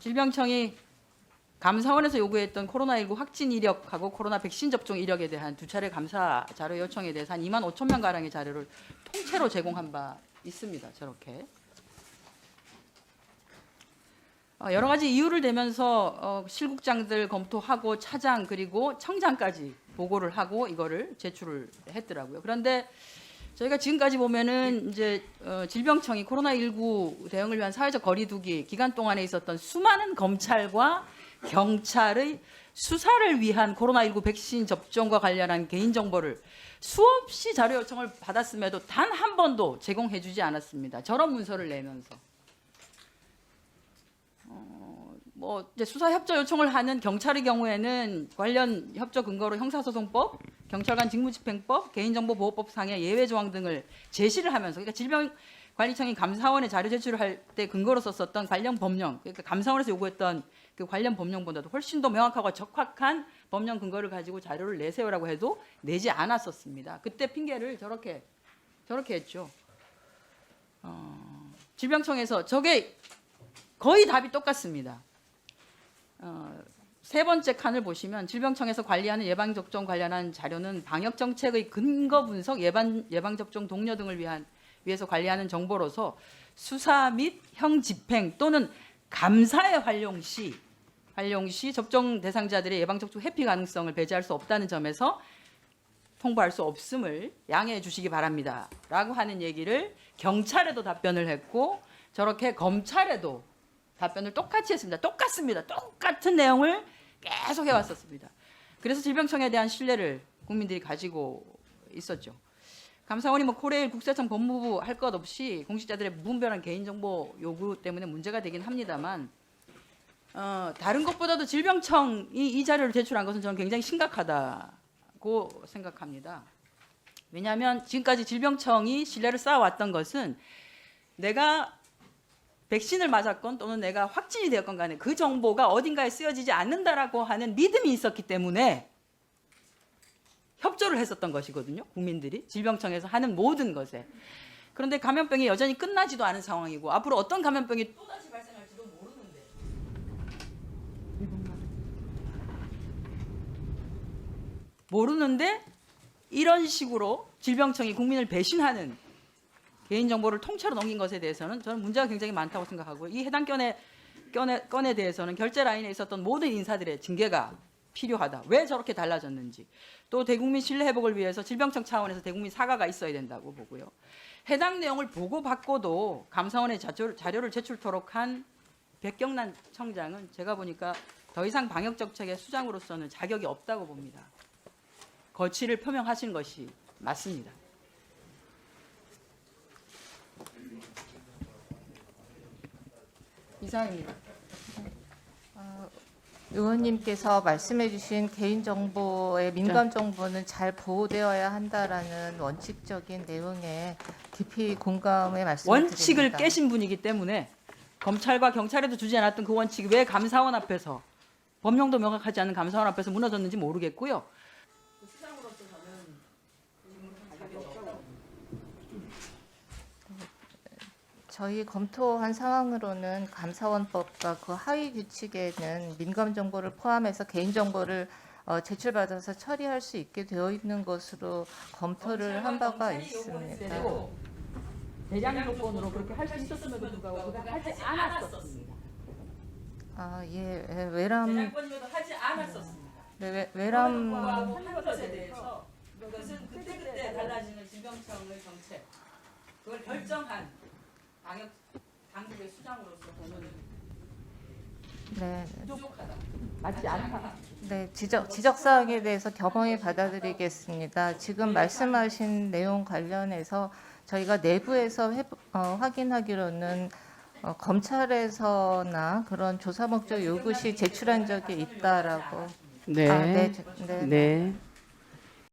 질병청이 감사원에서 요구했던 코로나19 확진 이력하고 코로나 백신 접종 이력에 대한 두 차례 감사 자료 요청에 대해서 한 2만 5천 명 가량의 자료를 통째로 제공한 바 있습니다. 저렇게. 어, 여러 가지 이유를 대면서 어, 실국장들 검토하고 차장 그리고 청장까지 보고를 하고 이거를 제출을 했더라고요. 그런데 저희가 지금까지 보면은 이제 어, 질병청이 코로나19 대응을 위한 사회적 거리두기 기간 동안에 있었던 수많은 검찰과 경찰의 수사를 위한 코로나19 백신 접종과 관련한 개인 정보를 수없이 자료 요청을 받았음에도 단 한 번도 제공해 주지 않았습니다. 저런 문서를 내면서. 뭐 이제 수사 협조 요청을 하는 경찰의 경우에는 관련 협조 근거로 형사소송법, 경찰관 직무집행법, 개인정보보호법 상의 예외 조항 등을 제시를 하면서 그러니까 질병관리청이 감사원에 자료 제출을 할 때 근거로 썼었던 관련 법령, 그러니까 감사원에서 요구했던 그 관련 법령보다도 훨씬 더 명확하고 적확한 법령 근거를 가지고 자료를 내세요라고 해도 내지 않았었습니다. 그때 핑계를 저렇게 저렇게 했죠. 어, 질병청에서 저게 거의 답이 똑같습니다. 어, 세 번째 칸을 보시면 질병청에서 관리하는 예방 접종 관련한 자료는 방역 정책의 근거 분석, 예방 예방 접종 동료 등을 위한 위해서 관리하는 정보로서 수사 및 형 집행 또는 감사에 활용 시 활용 시 접종 대상자들의 예방 접종 회피 가능성을 배제할 수 없다는 점에서 통보할 수 없음을 양해해 주시기 바랍니다 라고 하는 얘기를 경찰에도 답변을 했고 저렇게 검찰에도 답변을 똑같이 했습니다. 똑같습니다. 똑같은 내용을 계속 해왔었습니다. 그래서 질병청에 대한 신뢰를 국민들이 가지고 있었죠. 감사원이 뭐 코레일 국세청 법무부 할 것 없이 공직자들의 무분별한 개인정보 요구 때문에 문제가 되긴 합니다만 어, 다른 것보다도 질병청이 이 자료를 제출한 것은 저는 굉장히 심각하다고 생각합니다. 왜냐하면 지금까지 질병청이 신뢰를 쌓아왔던 것은 내가 백신을 맞았건 또는 내가 확진이 되었건 간에 그 정보가 어딘가에 쓰여지지 않는다라고 하는 믿음이 있었기 때문에 협조를 했었던 것이거든요. 국민들이 질병청에서 하는 모든 것에. 그런데 감염병이 여전히 끝나지도 않은 상황이고 앞으로 어떤 감염병이 또다시 발생할지도 모르는데. 모르는데 이런 식으로 질병청이 국민을 배신하는 개인정보를 통째로 넘긴 것에 대해서는 저는 문제가 굉장히 많다고 생각하고 이 해당 건에, 건에, 건에 대해서는 결제 라인에 있었던 모든 인사들의 징계가 필요하다. 왜 저렇게 달라졌는지. 또 대국민 신뢰 회복을 위해서 질병청 차원에서 대국민 사과가 있어야 된다고 보고요. 해당 내용을 보고받고도 감사원에 자료, 자료를 제출토록 한 백경란 청장은 제가 보니까 더 이상 방역 정책의 수장으로서는 자격이 없다고 봅니다. 거취를 표명하신 것이 맞습니다. 이상입니다. 의원님께서 말씀해주신 개인정보의 민감 정보는 잘 보호되어야 한다라는 원칙적인 내용에 깊이 공감의 말씀을 원칙을. 깨신 분이기 때문에 검찰과 경찰에도 주지 않았던 그 원칙이 왜 감사원 앞에서 법령도 명확하지 않은 감사원 앞에서 무너졌는지 모르겠고요. 저희 검토한 상황으로는 감사원법과 그 하위 규칙에는 민감 정보를 포함해서 개인 정보를 어, 제출받아서 처리할 수 있게 되어 있는 것으로 검토를 한 바가 있습니다. 대량 조건으로 그렇게 할 수 있었음에도 불구하고 그가 하지 않았었습니다. 아, 예, 예, 외람, 대량권임에도 하지 않았었습니다. 네, 외, 외람, 한 것에 대해서 그것은 그때그때 달라지는 질병청의 정책 그걸 결정한 방역 당국의 수장으로서 보면 네, 부족하다. 맞지 않다. 네, 지적, 지적 사항에 대해서 겸허히 받아들이겠습니다. 지금 말씀하신 내용 관련해서 저희가 내부에서 회, 어, 확인하기로는 어, 검찰에서나 그런 조사 목적 요구 시 제출한 적이 있다라고. 네. 아, 네, 저- 네. 네.